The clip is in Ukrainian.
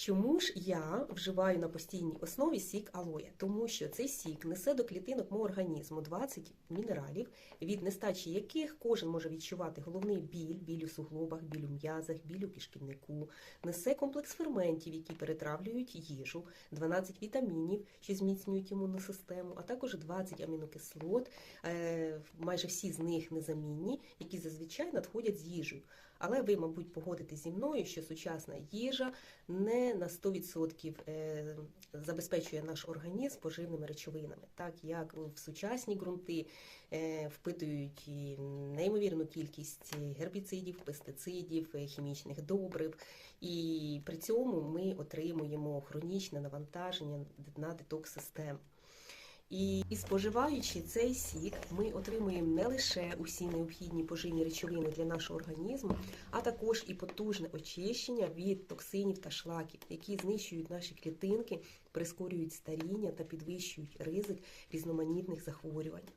Чому ж я вживаю на постійній основі сік алоє? Тому що цей сік несе до клітинок мого організму 20 мінералів, від нестачі яких кожен може відчувати головний біль, біль у суглобах, біль у м'язах, біль у кишківнику, несе комплекс ферментів, які перетравлюють їжу, 12 вітамінів, що зміцнюють імунну систему, а також 20 амінокислот, е, майже всі з них незамінні, які зазвичай надходять з їжею. Але ви, мабуть, погодитесь зі мною, що сучасна їжа не на 100% е, забезпечує наш організм поживними речовинами, так як в сучасні ґрунти е, впитують неймовірну кількість гербіцидів, пестицидів, е, хімічних добрив, і при цьому ми отримуємо хронічне навантаження на детокс систему. І, споживаючи цей сік, ми отримуємо не лише усі необхідні поживні речовини для нашого організму, а також і потужне очищення від токсинів та шлаків, які знищують наші клітинки, прискорюють старіння та підвищують ризик різноманітних захворювань.